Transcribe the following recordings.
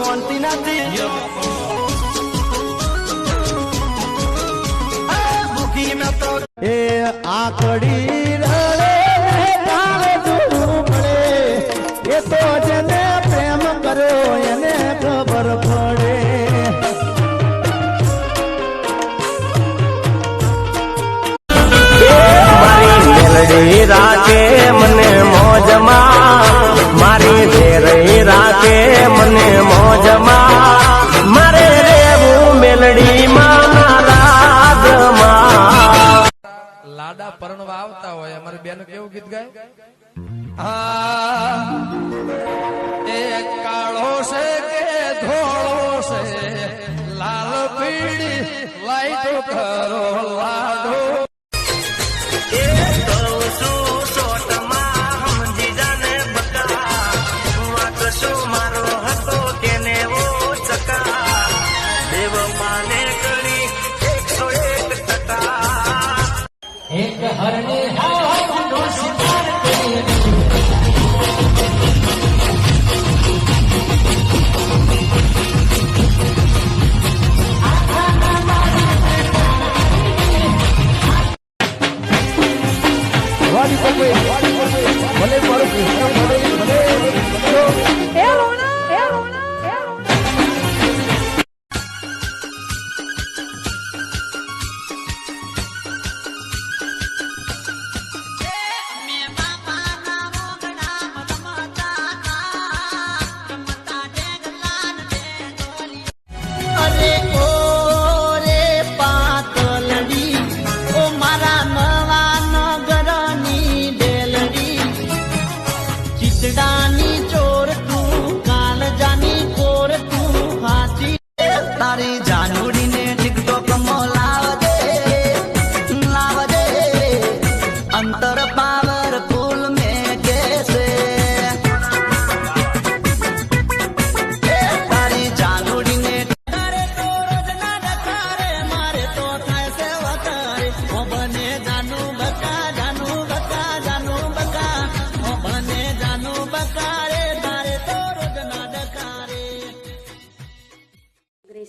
મોનતી નથી. એ ભૂખી રાખે મને મોજમાં મારે રેવું મેલડી લાડા પરણવા આવતા હોય અમારે બેન કેવું ગીત ગાય? આ એ કાળો છે કે ધોળો છે? લાલ પીળી લાઈટો કરો લાડો એક હરણે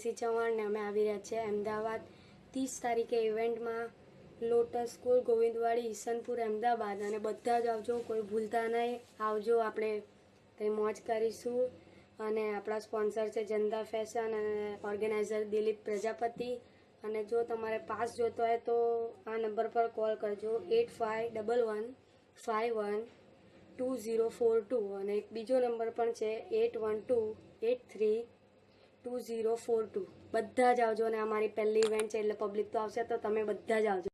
ગ્રેસી ચૌહાણ ને અમે આવી રહ્યા છીએ. અમદાવાદ ત્રીસ તારીખે ઇવેન્ટમાં લોટસ સ્કૂલ, ગોવિંદવાડી, ઈસનપુર, અમદાવાદ. અને બધા જ આવજો, કોઈ ભૂલતા નહીં. આવજો, આપણે કંઈ મોજ કરીશું. અને આપણા સ્પોન્સર છે જનતા ફેશન અને ઓર્ગેનાઇઝર દિલીપ પ્રજાપતિ. અને જો તમારે પાસ જોતો હોય તો આ નંબર પર કોલ કરજો. Eight five double one five one two zero four two. અને એક બીજો નંબર પણ છે eight one two eight three two zero four two. બધા જ આવજો અને અમારી પહેલી ઇવેન્ટ છે એટલે પબ્લિક તો આવશે, તો તમે બધા જ આવજો.